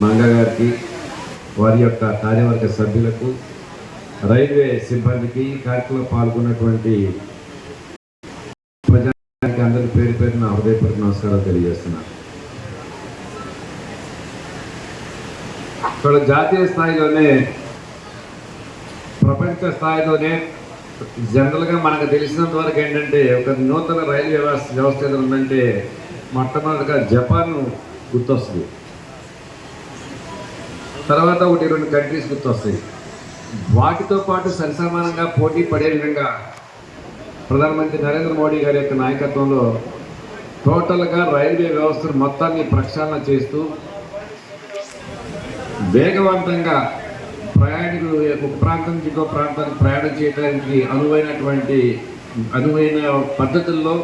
మంగ గారికి వారి యొక్క కార్యవర్గ సభ్యులకు రైల్వే సిబ్బందికి కార్యక్రమంలో పాల్గొన్నటువంటి ప్రజానికి అందరి పేరు పేరున హృదయపూర్వక నమస్కారాలు తెలియజేస్తున్నాను. ఇక్కడ జాతీయ స్థాయిలోనే ప్రపంచ స్థాయిలోనే జనరల్గా మనకు తెలిసినంత వరకు ఏంటంటే ఒక నూతన రైల్వే వ్యవస్థ వ్యవస్థ ఏదో ఉందంటే మొట్టమొదటిగా జపాన్ గుర్తొస్తుంది. తర్వాత ఒకటి రెండు కంట్రీస్ గుర్తొస్తాయి. వాటితో పాటు సరిసమానంగా పోటీ పడే విధంగా ప్రధానమంత్రి నరేంద్ర మోడీ గారి యొక్క నాయకత్వంలో టోటల్గా రైల్వే వ్యవస్థను మొత్తాన్ని ప్రక్షాళన చేస్తూ వేగవంతంగా ప్రయాణికులు ఒక ప్రాంతం నుంచి ఇంకో ప్రాంతానికి ప్రయాణం చేయడానికి అనువైనటువంటి అనువైన పద్ధతుల్లో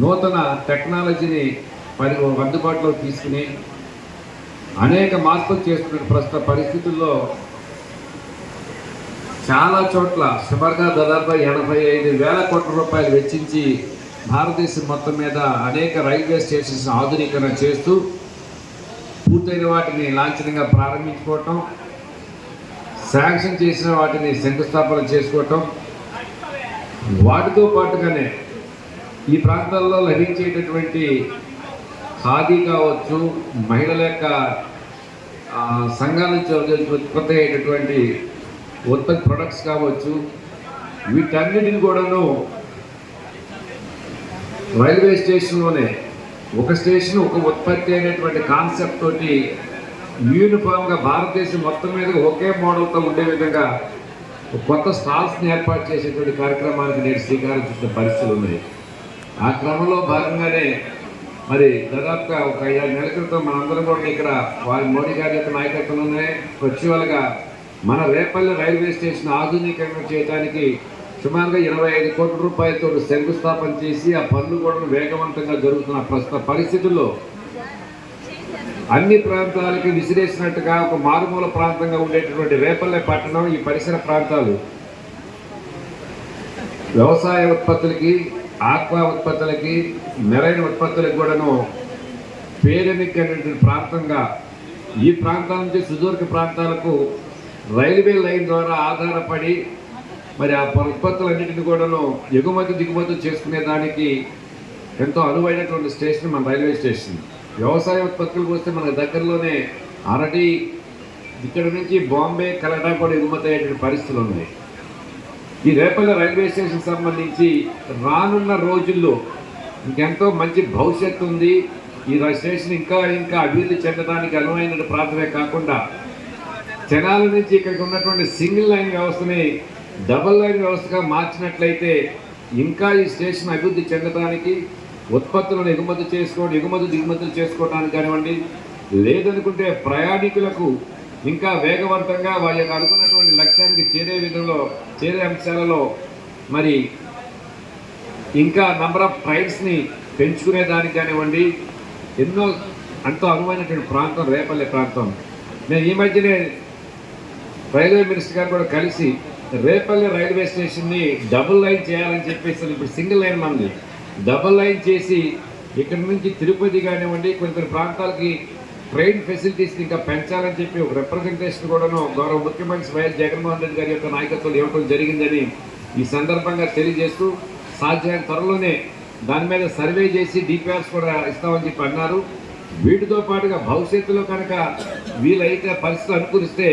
నూతన టెక్నాలజీని పరి అందుబాటులో తీసుకుని అనేక మార్పులు చేస్తున్న ప్రస్తుత పరిస్థితుల్లో చాలా చోట్ల సుమారుగా దాదాపు ఎనభై ఐదు వేల కోట్ల రూపాయలు వెచ్చించి భారతదేశం మొత్తం మీద అనేక రైల్వే స్టేషన్స్ ఆధునీకరణ చేస్తూ పూర్తయిన వాటిని లాంఛనంగా ప్రారంభించుకోవటం శాంక్షన్ చేసిన వాటిని శంకుస్థాపన చేసుకోవటం వాటితో పాటుగానే ఈ ప్రాంతాల్లో లభించేటటువంటి ఖాదీ కావచ్చు మహిళల యొక్క సంఘాల నుంచి ఉత్పత్తి అయ్యేటటువంటి ఉత్పత్తి ప్రొడక్ట్స్ కావచ్చు వీటన్నిటిని కూడాను రైల్వే స్టేషన్లోనే ఒక స్టేషన్ ఒక ఉత్పత్తి అయినటువంటి కాన్సెప్ట్ తోటి యూనిఫామ్గా భారతదేశం మొత్తం మీద ఒకే మోడల్తో ఉండే విధంగా కొత్త స్టాల్స్ని ఏర్పాటు చేసేటువంటి కార్యక్రమానికి నేను శ్రీకారం చుట్టిన పరిస్థితులు ఉన్నాయి. ఆ క్రమంలో భాగంగానే మరి దాదాపుగా ఒక ఐదారు నెలల క్రితం మనందరం కూడా ఇక్కడ వారి మోడీ గారి యొక్క నాయకత్వంలోనే వర్చువల్గా మన రేపల్లి రైల్వే స్టేషన్ ఆధునీకరణ చేయడానికి సుమారుగా ఇరవై ఐదు కోట్ల రూపాయలతో శంకుస్థాపన చేసి ఆ పనులు కూడా వేగవంతంగా జరుగుతున్న ప్రస్తుత పరిస్థితుల్లో అన్ని ప్రాంతాలకి విసిరేసినట్టుగా ఒక మారుమూల ప్రాంతంగా ఉండేటటువంటి రేపల్లె పట్టణం ఈ పరిసర ప్రాంతాలు వ్యవసాయ ఉత్పత్తులకి ఆక్వా ఉత్పత్తులకి మెరైన్ ఉత్పత్తులకు కూడాను పేరెన్నికైనటువంటి ప్రాంతంగా ఈ ప్రాంతాల నుంచి సుదూర్ఘ ప్రాంతాలకు రైల్వే లైన్ ద్వారా ఆధారపడి మరి ఆ ఉత్పత్తులన్నింటినీ కూడాను ఎగుమతి దిగుమతి చేసుకునే దానికి ఎంతో అనువైనటువంటి స్టేషన్ మన రైల్వే స్టేషన్. వ్యవసాయ ఉత్పత్తులకు వస్తే మన దగ్గరలోనే అరటి ఇక్కడ నుంచి బాంబే కలడా కూడా ఎగుమతి అయ్యేటువంటి పరిస్థితులు ఉన్నాయి. ఈ రేపల్లె రైల్వే స్టేషన్ సంబంధించి రానున్న రోజుల్లో ఇంకెంతో మంచి భవిష్యత్తు ఉంది. ఈ స్టేషన్ ఇంకా ఇంకా అభివృద్ధి చెందడానికి అనువైన ప్రాంతమే కాకుండా జనాల నుంచి ఇక్కడికి ఉన్నటువంటి సింగిల్ లైన్ వ్యవస్థని డబుల్ లైన్ వ్యవస్థగా మార్చినట్లయితే ఇంకా ఈ స్టేషన్ అభివృద్ధి చెందడానికి ఉత్పత్తులను ఎగుమతి చేసుకోవడం ఎగుమతి దిగుమతులు చేసుకోవడానికి కానివ్వండి లేదనుకుంటే ప్రయాణికులకు ఇంకా వేగవంతంగా వాళ్ళకి అనుకున్న చేరే విధంలో చేరే అంశాలలో మరి ఇంకా నంబర్ ఆఫ్ ట్రైబ్స్ని పెంచుకునే దానికి కానివ్వండి ఎన్నో ఎంతో అనువైనటువంటి ప్రాంతం రేపల్లె ప్రాంతం. నేను ఈ మధ్యనే రైల్వే మినిస్టర్ గారు కూడా కలిసి రేపల్లె రైల్వే స్టేషన్ని డబుల్ లైన్ చేయాలని చెప్పేసి ఇప్పుడు సింగిల్ లైన్ మంది డబుల్ లైన్ చేసి ఇక్కడ నుంచి తిరుపతి కానివ్వండి కొన్ని కొన్ని ప్రాంతాలకి ట్రైన్ ఫెసిలిటీస్ ఇంకా పెంచాలని చెప్పి ఒక రిప్రజెంటేషన్ కూడాను గౌరవ ముఖ్యమంత్రి వైఎస్ జగన్మోహన్ రెడ్డి గారి యొక్క నాయకత్వంలో ఇవ్వడం జరిగిందని ఈ సందర్భంగా తెలియజేస్తూ సాధ్యమైన త్వరలోనే దాని మీద సర్వే చేసి డిపిఆర్స్ కూడా ఇస్తామని చెప్పి అన్నారు. వీటితో పాటుగా భవిష్యత్తులో కనుక వీలైతే పరిస్థితులు అనుకూలిస్తే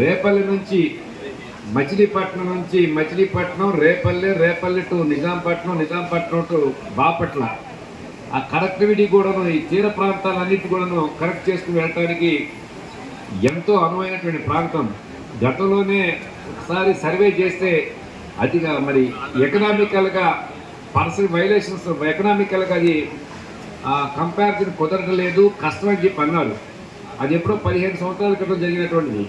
రేపల్లి నుంచి మచిలీపట్నం నుంచి మచిలీపట్నం రేపల్లె రేపల్లె టు నిజాంపట్నం నిజాంపట్నం టు బాపట్ల. ఆ కనెక్టివిటీ కూడాను ఈ తీర ప్రాంతాలన్నిటి కూడాను కనెక్ట్ చేసుకుని వెళ్ళటానికి ఎంతో అనువైనటువంటి ప్రాంతం. గతంలోనే ఒకసారి సర్వే చేస్తే అదిగా మరి ఎకనామికల్గా పర్సన్ వైలేషన్స్ ఎకనామికల్గా అది కంపారిజన్ కుదరటలేదు కష్టం అని చెప్పి అన్నారు. అది ఎప్పుడో పదిహేను సంవత్సరాల క్రితం జరిగినటువంటిది.